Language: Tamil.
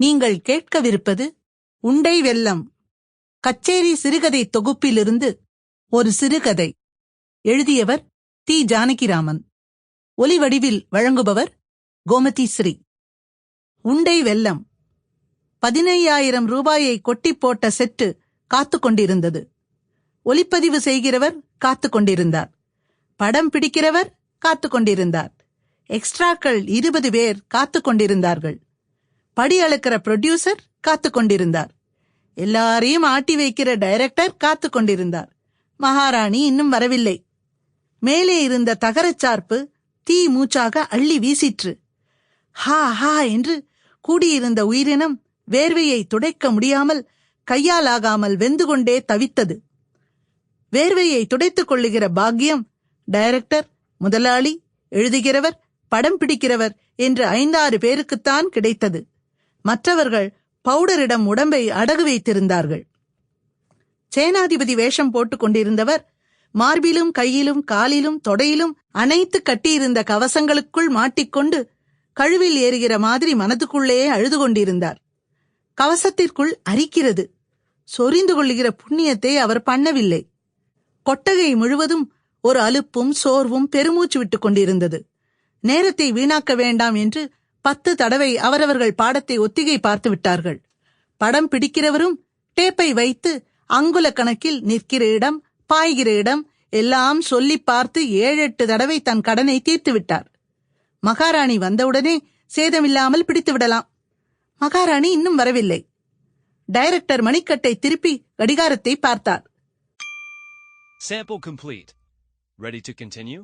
நீங்கள் கேட்கவிருப்பது உண்டை வெல்லம் கச்சேரி சிறுகதை தொகுப்பிலிருந்து ஒரு சிறுகதை. எழுதியவர் தி. ஜானகிராமன். ஒலிவடிவில் வழங்குபவர் கோமதி ஸ்ரீ. உண்டை வெல்லம் பதினையாயிரம் ரூபாயை கொட்டி போட்ட செட்டு காத்துக் கொண்டிருந்தது. ஒலிப்பதிவு செய்கிறவர் காத்துக் கொண்டிருந்தார். படம் பிடிக்கிறவர் காத்துக் கொண்டிருந்தார். எக்ஸ்ட்ராக்கள் இருபது பேர் காத்துக் கொண்டிருந்தார்கள். படி அளக்கிற ப்ரொடியூசர் காத்துக் கொண்டிருந்தார். எல்லாரையும் ஆட்டி வைக்கிற டைரக்டர் காத்துக் கொண்டிருந்தார். மகாராணி இன்னும் வரவில்லை. மேலே இருந்த தகரச் சார்பு தீ மூச்சாக அள்ளி வீசிற்று. ஹா ஹா என்று கூடியிருந்த உயிரினம் வேர்வையை துடைக்க முடியாமல் கையால் ஆகாமல் வெந்து கொண்டே தவித்தது. வேர்வையை துடைத்துக் கொள்ளுகிற பாக்கியம் டைரக்டர் முதலாளி எழுதுகிறவர் படம் பிடிக்கிறவர் என்று ஐந்தாறு பேருக்குத்தான் கிடைத்தது. மற்றவர்கள் பவுடரிடம் உடம்பை அடகு வைத்திருந்தார்கள். சேனாதிபதி வேஷம் போட்டுக் கொண்டிருந்தவர் மார்பிலும் கையிலும் காலிலும் தொடையிலும் அனைத்து கட்டியிருந்த கவசங்களுக்குள் மாட்டிக்கொண்டு கழுவில் ஏறுகிற மாதிரி மனதுக்குள்ளேயே அழுது கொண்டிருந்தார். கவசத்திற்குள் அரிக்கிறது. சொரிந்து கொள்ளுகிற புண்ணியத்தை அவர் பண்ணவில்லை. கொட்டகை முழுவதும் ஒரு அலுப்பும் சோர்வும் பெருமூச்சு விட்டுக் கொண்டிருந்தது. நேரத்தை வீணாக்க வேண்டாம் என்று பத்து தடவை அவரவர்கள் பாடத்தை ஒத்திகை பார்த்து விட்டார்கள். படம் பிடிக்கிறவரும் டேப்பை வைத்து அங்குல கணக்கில் நிற்கிற இடம் பாய்கிற இடம் எல்லாம் சொல்லி பார்த்து ஏழு எட்டு தடவை தன் கடனை தீர்த்து விட்டார். மகாராணி வந்தவுடனே சேதமில்லாமல் பிடித்து விடலாம். மகாராணி இன்னும் வரவில்லை. டைரக்டர் மணிக்கட்டை திருப்பி கடிகாரத்தை பார்த்தார். Sample complete. Ready to continue?